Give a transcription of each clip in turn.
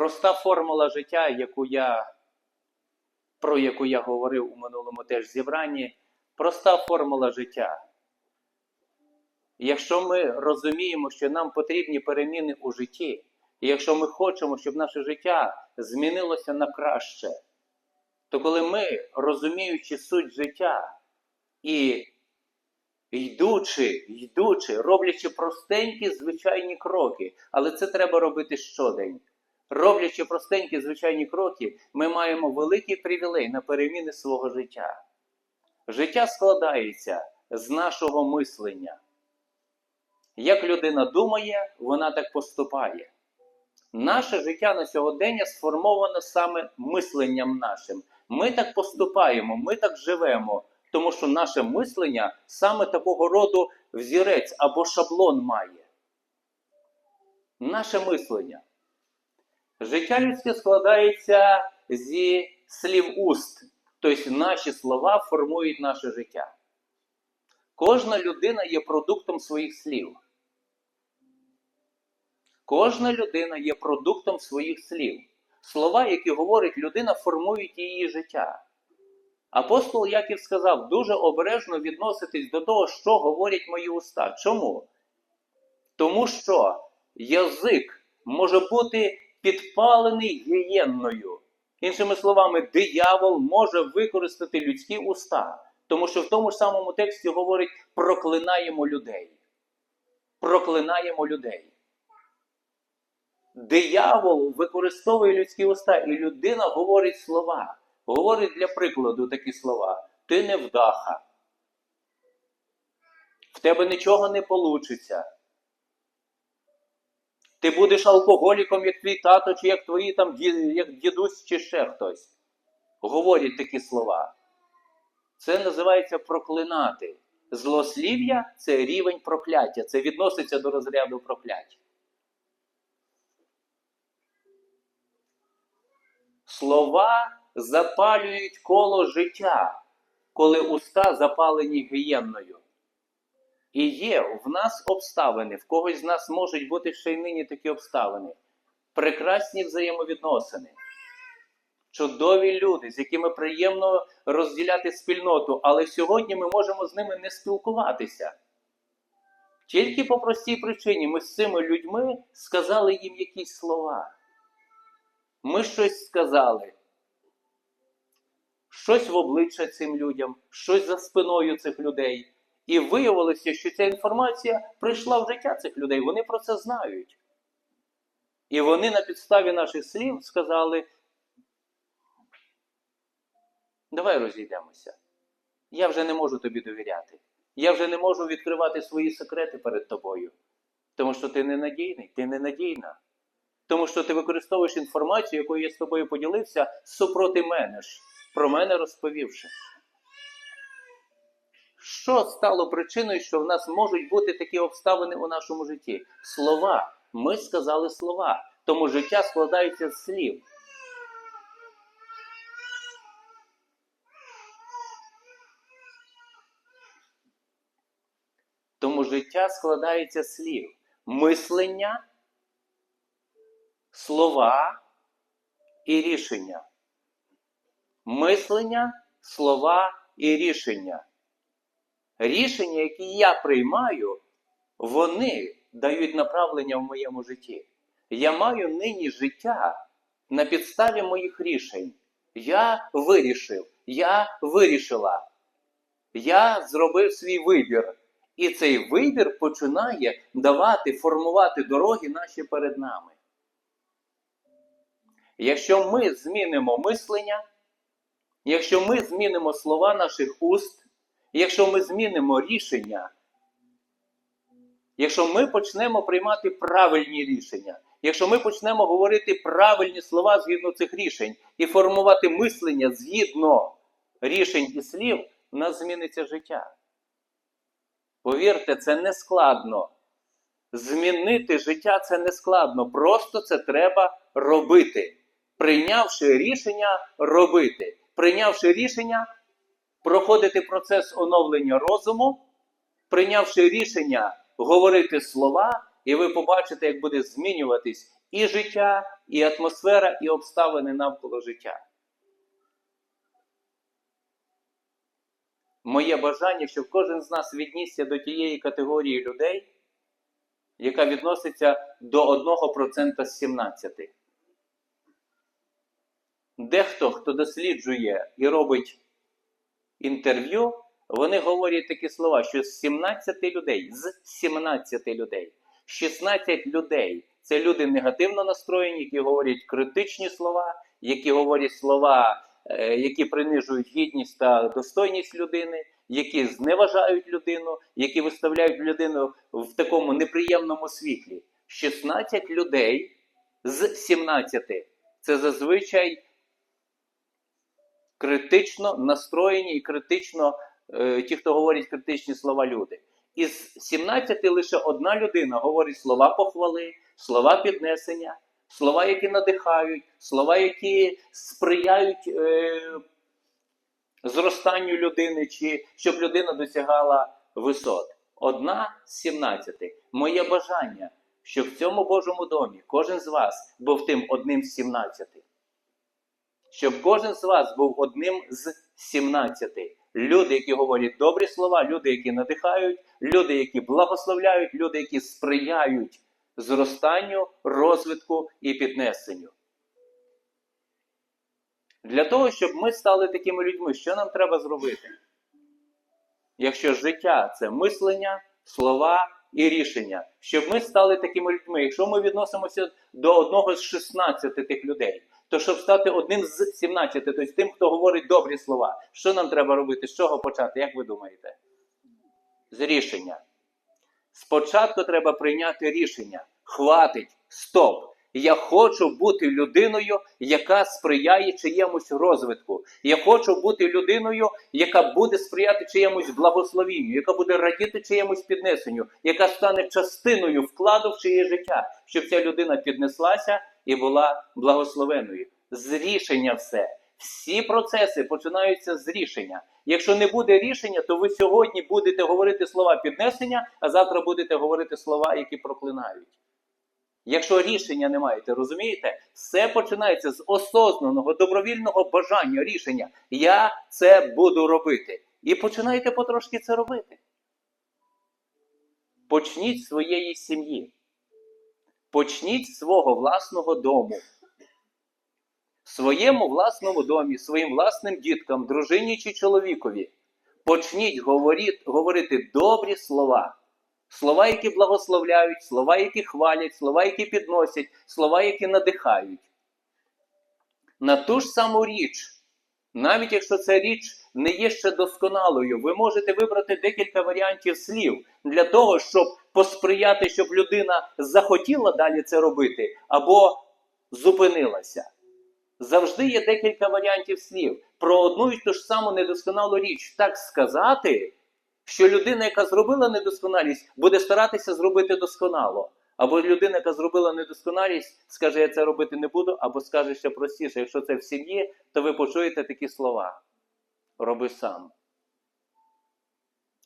проста формула життя, яку я, про яку я говорив у минулому теж зібранні, проста формула життя. Якщо ми розуміємо, що нам потрібні переміни у житті, і якщо ми хочемо, щоб наше життя змінилося на краще, то коли ми, розуміючи суть життя і йдучи, йдучи, роблячи простенькі звичайні кроки, але це треба робити щодень. Роблячи простенькі звичайні кроки, ми маємо великий привілей на переміни свого життя. Життя складається з нашого мислення. Як людина думає, вона так поступає. Наше життя на сьогодення сформоване саме мисленням нашим. Ми так поступаємо, ми так живемо, тому що наше мислення саме такого роду взірець або шаблон має. Наше мислення. Життя людське складається зі слів уст, тобто наші слова формують наше життя. Кожна людина є продуктом своїх слів. Кожна людина є продуктом своїх слів. Слова, які говорить людина, формують її життя. Апостол Яків сказав, дуже обережно відноситись до того, що говорять мої уста. Чому? Тому що язик може бути підпалений гієнною. Іншими словами, диявол може використати людські уста, тому що в тому ж самому тексті говорить проклинаємо людей. Проклинаємо людей. Диявол використовує людські уста, і людина говорить слова. Говорить для прикладу такі слова: ти невдаха. В тебе нічого не получиться. Ти будеш алкоголіком, як твій тато, чи як твої там як дідусь, чи ще хтось. Говорять такі слова. Це називається проклинати. Злослів'я це рівень прокляття. Це відноситься до розряду прокляття. Слова запалюють коло життя, коли уста запалені гієнною. І є в нас обставини, в когось з нас можуть бути ще й нині такі обставини, прекрасні взаємовідносини, чудові люди, з якими приємно розділяти спільноту, але сьогодні ми можемо з ними не спілкуватися. Тільки по простій причині ми з цими людьми сказали їм якісь слова. Ми щось сказали, щось в обличчя цим людям, щось за спиною цих людей. І виявилося, що ця інформація прийшла в життя цих людей. Вони про це знають. І вони на підставі наших слів сказали: давай розійдемося. Я вже не можу тобі довіряти. Я вже не можу відкривати свої секрети перед тобою. Тому що ти ненадійний, ти ненадійна. Тому що ти використовуєш інформацію, якою я з тобою поділився, супроти мене ж, про мене розповівши. Що стало причиною, що в нас можуть бути такі обставини у нашому житті? Слова. Ми сказали слова. Тому життя складається з слів. Тому життя складається з слів. Мислення, слова і рішення. Мислення, слова і рішення. Рішення, які я приймаю, вони дають направлення в моєму житті. Я маю нині життя на підставі моїх рішень. Я вирішив, я вирішила. Я зробив свій вибір. І цей вибір починає давати, формувати дороги наші перед нами. Якщо ми змінимо мислення, якщо ми змінимо слова наших уст, якщо ми змінимо рішення, якщо ми почнемо приймати правильні рішення, якщо ми почнемо говорити правильні слова згідно цих рішень і формувати мислення згідно рішень і слів, у нас зміниться життя. Повірте, це не складно. Змінити життя це не складно. Просто це треба робити. Прийнявши рішення робити. Прийнявши рішення проходити процес оновлення розуму, прийнявши рішення говорити слова і ви побачите, як буде змінюватись і життя, і атмосфера, і обставини навколо життя. Моє бажання, щоб кожен з нас віднісся до тієї категорії людей, яка відноситься до 1% з 17. Дехто, хто досліджує і робить інтерв'ю, вони говорять такі слова, що з 17 людей, з 17 людей, 16 людей це люди негативно настроєні, які говорять критичні слова, які говорять слова, е, які принижують гідність та достойність людини, які зневажають людину, які виставляють людину в такому неприємному світлі. 16 людей з 17 це зазвичай критично настроєні і критично е, ті, хто говорять критичні слова люди. Із 17 лише одна людина говорить слова похвали, слова піднесення, слова, які надихають, слова, які сприяють е, зростанню людини, чи щоб людина досягала висот. Одна з 17. Моє бажання, щоб в цьому Божому домі кожен з вас був тим одним з 17 щоб кожен з вас був одним з 17. Люди, які говорять добрі слова, люди, які надихають, люди, які благословляють, люди, які сприяють зростанню, розвитку і піднесенню. Для того, щоб ми стали такими людьми, що нам треба зробити? Якщо життя це мислення, слова і рішення, щоб ми стали такими людьми, якщо ми відносимося до одного з 16 тих людей, то щоб стати одним з 17, тобто тим, хто говорить добрі слова, що нам треба робити? З чого почати? Як ви думаєте? З рішення. Спочатку треба прийняти рішення. Хватить, стоп. Я хочу бути людиною, яка сприяє чиємусь розвитку. Я хочу бути людиною, яка буде сприяти чиємусь благословінню, яка буде радіти чиємусь піднесенню, яка стане частиною вкладу в чиє життя, щоб ця людина піднеслася і була благословеною. З рішення все. Всі процеси починаються з рішення. Якщо не буде рішення, то ви сьогодні будете говорити слова піднесення, а завтра будете говорити слова, які проклинають. Якщо рішення не маєте, розумієте, все починається з осознаного, добровільного бажання рішення. Я це буду робити. І починаєте потрошки це робити. Почніть з своєї сім'ї. Почніть свого власного дому. Своєму власному домі, своїм власним діткам, дружині чи чоловікові. Почніть говорити, говорити добрі слова. Слова, які благословляють, слова, які хвалять, слова, які підносять, слова, які надихають. На ту ж саму річ, навіть якщо ця річ не є ще досконалою, ви можете вибрати декілька варіантів слів для того, щоб посприяти, щоб людина захотіла далі це робити, або зупинилася. Завжди є декілька варіантів слів. Про одну і ту ж саму недосконалу річ так сказати що людина, яка зробила недосконалість, буде старатися зробити досконало. Або людина, яка зробила недосконалість, скаже, я це робити не буду, або скаже ще простіше, якщо це в сім'ї, то ви почуєте такі слова. Роби сам.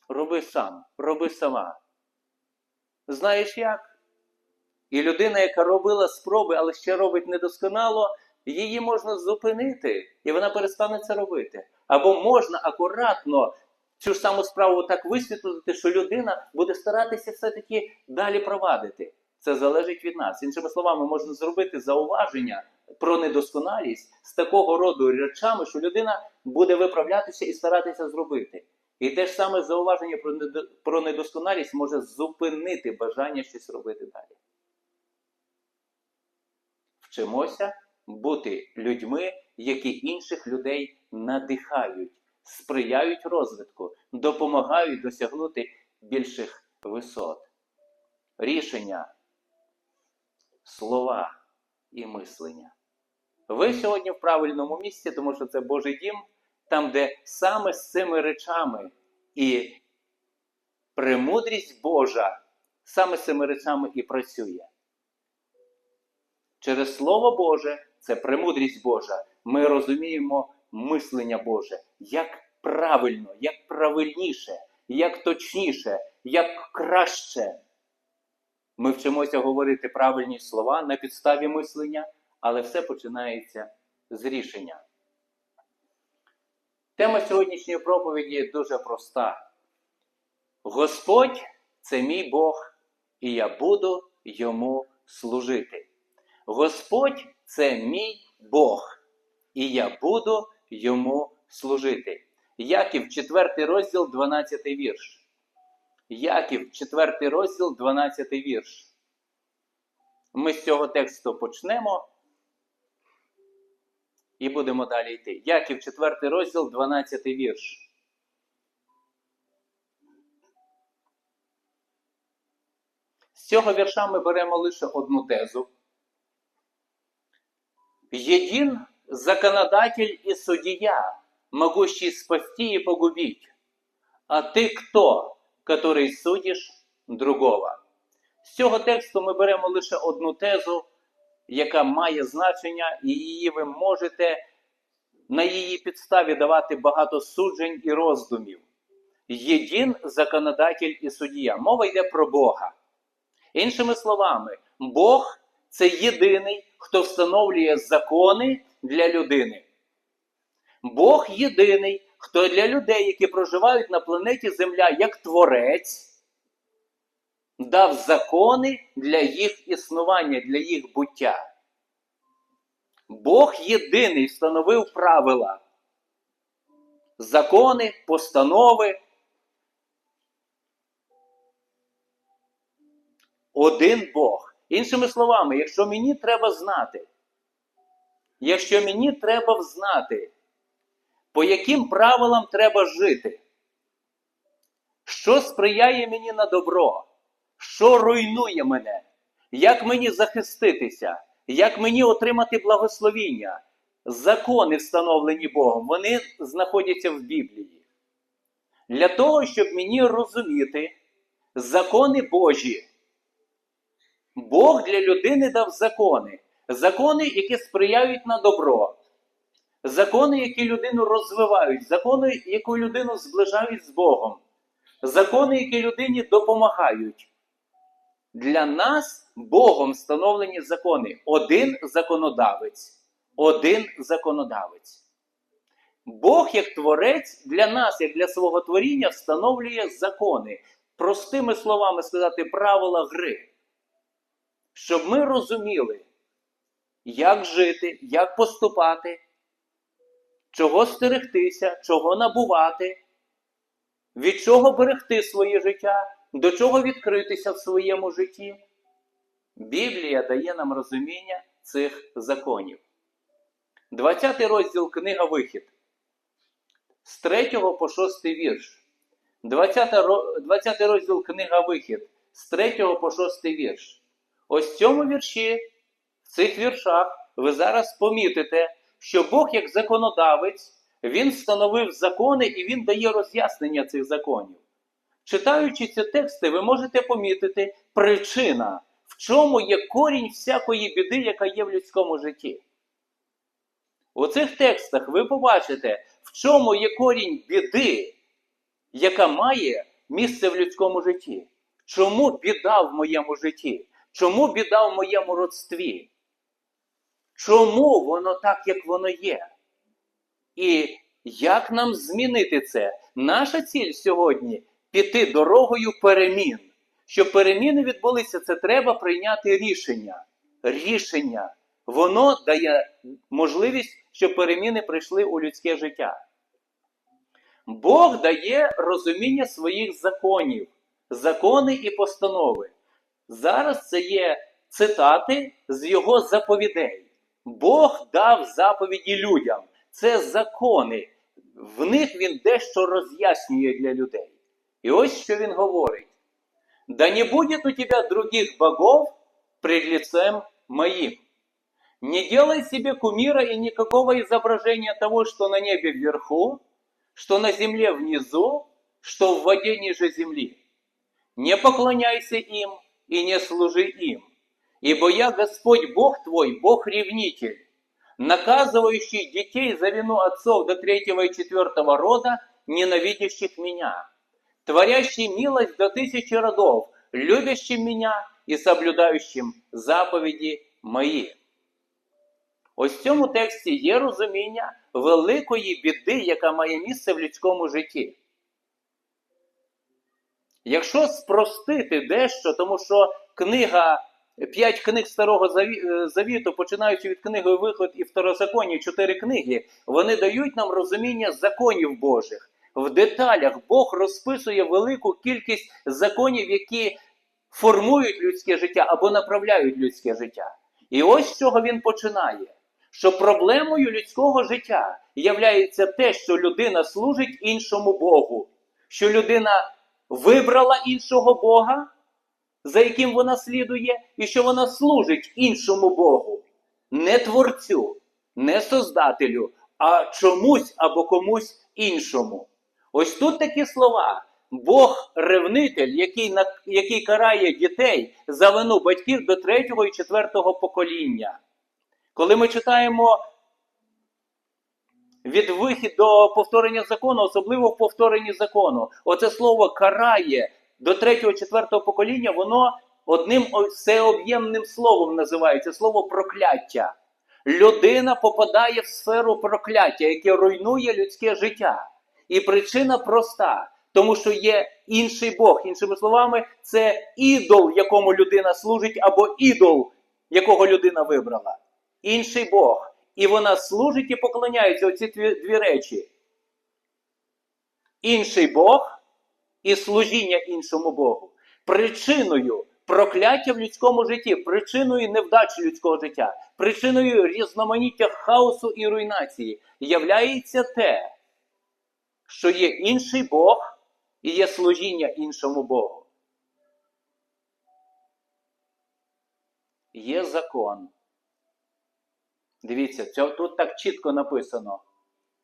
Роби сам, роби сама. Знаєш як? І людина, яка робила спроби, але ще робить недосконало, її можна зупинити, і вона перестане це робити. Або можна акуратно цю ж саму справу так висвітлити, що людина буде старатися все-таки далі провадити. Це залежить від нас. Іншими словами, можна зробити зауваження про недосконалість з такого роду речами, що людина буде виправлятися і старатися зробити. І те ж саме зауваження про недосконалість може зупинити бажання щось робити далі. Вчимося бути людьми, які інших людей надихають сприяють розвитку, допомагають досягнути більших висот. Рішення, слова і мислення. Ви сьогодні в правильному місці, тому що це Божий дім, там, де саме з цими речами і премудрість Божа саме з цими речами і працює. Через Слово Боже, це премудрість Божа, ми розуміємо мислення Боже, як правильно, як правильніше, як точніше, як краще. Ми вчимося говорити правильні слова на підставі мислення, але все починається з рішення. Тема сьогоднішньої проповіді дуже проста. Господь це мій Бог, і я буду йому служити. Господь це мій Бог, і я буду йому служити. Яків, 4 розділ, 12 вірш. Яків, 4 розділ, 12 вірш. Ми з цього тексту почнемо і будемо далі йти. Яків, 4 розділ, 12 вірш. З цього вірша ми беремо лише одну тезу. Един законодатель и судья, могущий спасти и погубить. А ти хто, который судиш другого? З цього тексту ми беремо лише одну тезу, яка має значення, і її ви можете на її підставі давати багато суджень і роздумів. Єдин законодатель і суддя. Мова йде про Бога. Іншими словами, Бог це єдиний, хто встановлює закони для людини. Бог єдиний, хто для людей, які проживають на планеті Земля як творець, дав закони для їх існування, для їх буття. Бог єдиний встановив правила, закони, постанови. Один Бог. Іншими словами, якщо мені треба знати, якщо мені треба знати, по яким правилам треба жити, що сприяє мені на добро, що руйнує мене, як мені захиститися, як мені отримати благословіння, закони, встановлені Богом, вони знаходяться в Біблії. Для того, щоб мені розуміти закони Божі. Бог для людини дав закони. Закони, які сприяють на добро. Закони, які людину розвивають, закони, які людину зближають з Богом. Закони, які людині допомагають. Для нас Богом встановлені закони. Один законодавець. Один законодавець. Бог, як творець, для нас, як для свого творіння, встановлює закони. Простими словами сказати, правила гри щоб ми розуміли, як жити, як поступати, чого стерегтися, чого набувати, від чого берегти своє життя, до чого відкритися в своєму житті. Біблія дає нам розуміння цих законів. 20 розділ книга Вихід. З 3 по 6 вірш. 20 розділ книга Вихід. З 3 по 6 вірш. Ось в цьому вірші, в цих віршах, ви зараз помітите, що Бог, як законодавець, Він встановив закони і Він дає роз'яснення цих законів. Читаючи ці тексти, ви можете помітити причина, в чому є корінь всякої біди, яка є в людському житті. У цих текстах ви побачите, в чому є корінь біди, яка має місце в людському житті. Чому біда в моєму житті? Чому біда в моєму родстві? Чому воно так, як воно є? І як нам змінити це? Наша ціль сьогодні піти дорогою перемін. Щоб переміни відбулися, це треба прийняти рішення. Рішення. Воно дає можливість, щоб переміни прийшли у людське життя. Бог дає розуміння своїх законів, закони і постанови. Зараз це є цитати з його заповідей. Бог дав заповіді людям. Це закони. В них він дещо роз'яснює для людей. І ось що він говорить: да не буде у тебе других богов пред лицем моим. Не делай себе кумира и никакого изображения того, что на небе вверху, что на земле внизу, что в воде ниже земли. Не поклоняйся им, и не служи им. Ибо я Господь Бог твой, Бог-ревнитель, наказывающий детей за вину отцов до третьего и четвертого рода, ненавидящих меня, творящий милость до тысячи родов, любящий меня і соблюдаючим заповіді мої. Ось в цьому тексті є розуміння великої біди, яка має місце в людському житті. Якщо спростити дещо, тому що книга, п'ять книг Старого е, Завіту, починаючи від книги Виход і Второзаконів, чотири книги, вони дають нам розуміння законів Божих. В деталях Бог розписує велику кількість законів, які формують людське життя або направляють людське життя. І ось з чого він починає. Що проблемою людського життя являється те, що людина служить іншому Богу, що людина вибрала іншого Бога, за яким вона слідує, і що вона служить іншому Богу, не творцю, не создателю, а чомусь або комусь іншому. Ось тут такі слова. Бог ревнитель, який, який карає дітей за вину батьків до третього і четвертого покоління. Коли ми читаємо від вихід до повторення закону, особливо в повторенні закону, оце слово карає до третього, четвертого покоління, воно одним всеоб'ємним словом називається слово прокляття. Людина попадає в сферу прокляття, яке руйнує людське життя. І причина проста, тому що є інший Бог. Іншими словами, це ідол, якому людина служить, або ідол, якого людина вибрала. Інший Бог. І вона служить і поклоняється оці дві, дві речі. Інший Бог і служіння іншому Богу. Причиною прокляття в людському житті, причиною невдачі людського життя, причиною різноманіття хаосу і руйнації являється те, що є інший Бог і є служіння іншому Богу. Є закон. Дивіться, це тут так чітко написано.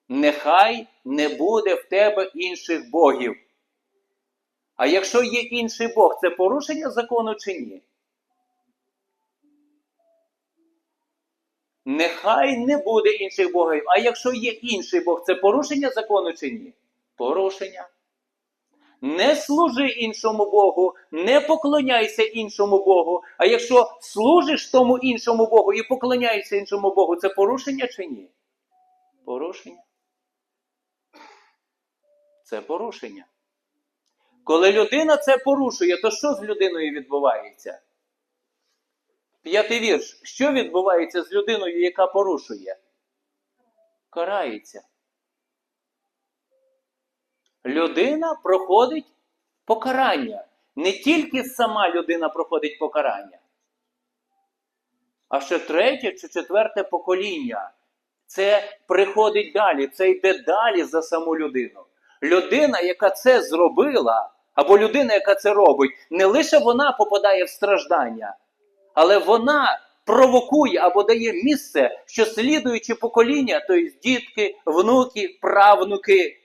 Нехай не буде в тебе інших богів. А якщо є інший Бог, це порушення закону чи ні? Нехай не буде інших богів. А якщо є інший Бог, це порушення закону чи ні? Порушення. Не служи іншому Богу, не поклоняйся іншому Богу. А якщо служиш тому іншому Богу і поклоняєшся іншому Богу, це порушення чи ні? Порушення. Це порушення. Коли людина це порушує, то що з людиною відбувається? П'ятий вірш. Що відбувається з людиною, яка порушує? Карається. Людина проходить покарання. Не тільки сама людина проходить покарання, а ще третє чи четверте покоління. Це приходить далі, це йде далі за саму людину. Людина, яка це зробила, або людина, яка це робить, не лише вона попадає в страждання, але вона провокує або дає місце, що слідуючі покоління, тобто дітки, внуки, правнуки,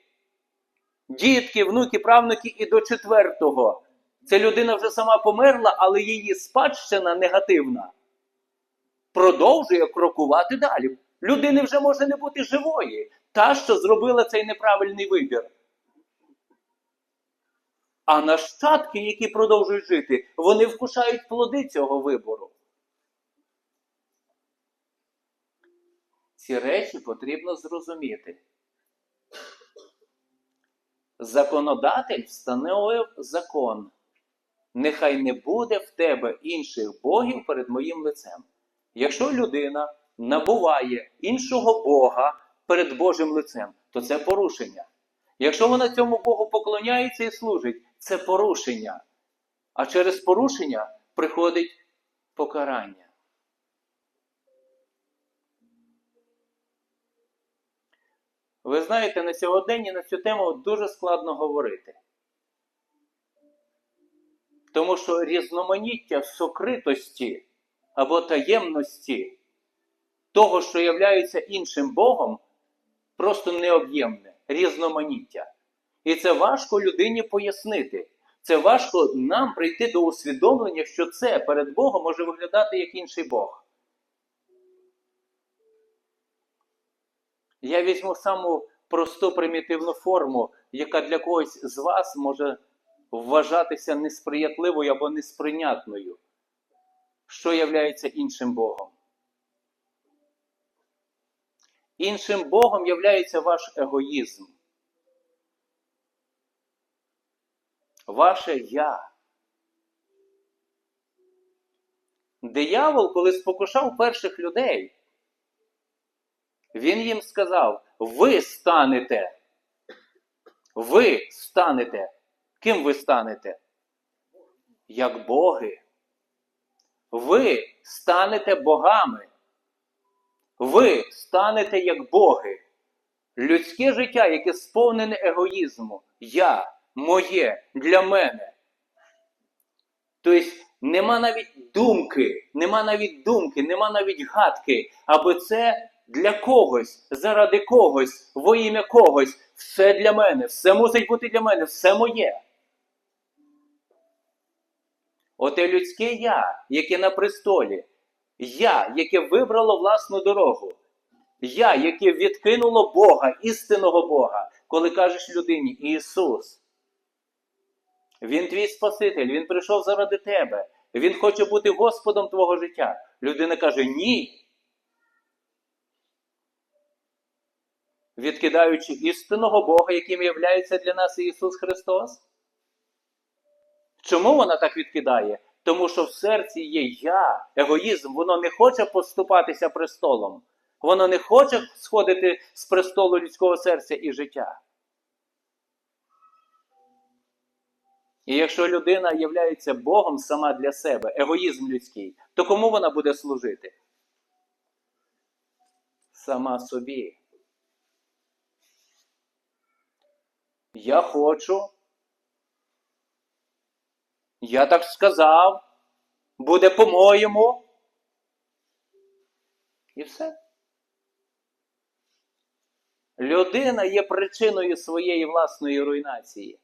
дітки, внуки, правнуки і до четвертого. Ця людина вже сама померла, але її спадщина негативна продовжує крокувати далі. Людини вже може не бути живої, та, що зробила цей неправильний вибір. А нащадки, які продовжують жити, вони вкушають плоди цього вибору. Ці речі потрібно зрозуміти. Законодатель встановив закон. Нехай не буде в тебе інших богів перед моїм лицем. Якщо людина набуває іншого Бога перед Божим лицем, то це порушення. Якщо вона цьому Богу поклоняється і служить, це порушення. А через порушення приходить покарання. Ви знаєте, на сьогодні на цю тему дуже складно говорити. Тому що різноманіття сокритості або таємності того, що являється іншим Богом, просто необ'ємне, різноманіття. І це важко людині пояснити. Це важко нам прийти до усвідомлення, що це перед Богом може виглядати як інший Бог. Я візьму саму просту примітивну форму, яка для когось з вас може вважатися несприятливою або несприйнятною. що являється іншим Богом. Іншим Богом являється ваш егоїзм. Ваше я. Диявол, коли спокушав перших людей, він їм сказав: ви станете. Ви станете. Ким ви станете? Як боги. Ви станете богами. Ви станете як боги. Людське життя, яке сповнене егоїзму. Я, моє, для мене. Тобто нема навіть думки, нема навіть думки, нема навіть гадки, аби це для когось, заради когось, во ім'я когось, все для мене, все мусить бути для мене, все моє. Оте людське я, яке на престолі, я, яке вибрало власну дорогу, я, яке відкинуло Бога, істинного Бога, коли кажеш людині Ісус. Він твій Спаситель, Він прийшов заради тебе. Він хоче бути Господом твого життя. Людина каже ні. Відкидаючи істинного Бога, яким є для нас Ісус Христос. Чому вона так відкидає? Тому що в серці є я, егоїзм, воно не хоче поступатися престолом. Воно не хоче сходити з престолу людського серця і життя. І якщо людина є Богом сама для себе, егоїзм людський, то кому вона буде служити? Сама собі. Я хочу. Я так сказав. Буде по-моєму. І все. Людина є причиною своєї власної руйнації.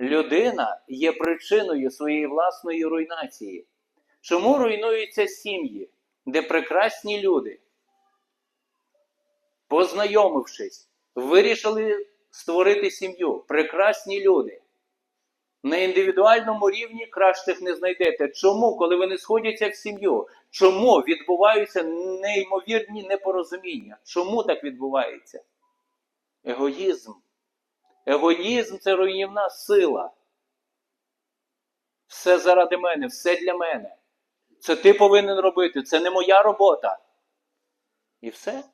Людина є причиною своєї власної руйнації. Чому руйнуються сім'ї, де прекрасні люди, познайомившись, вирішили створити сім'ю, прекрасні люди. На індивідуальному рівні кращих не знайдете. Чому, коли вони сходяться в сім'ю? Чому відбуваються неймовірні непорозуміння? Чому так відбувається? Егоїзм. Егоїзм це руйнівна сила. Все заради мене, все для мене. Це ти повинен робити, це не моя робота. І все.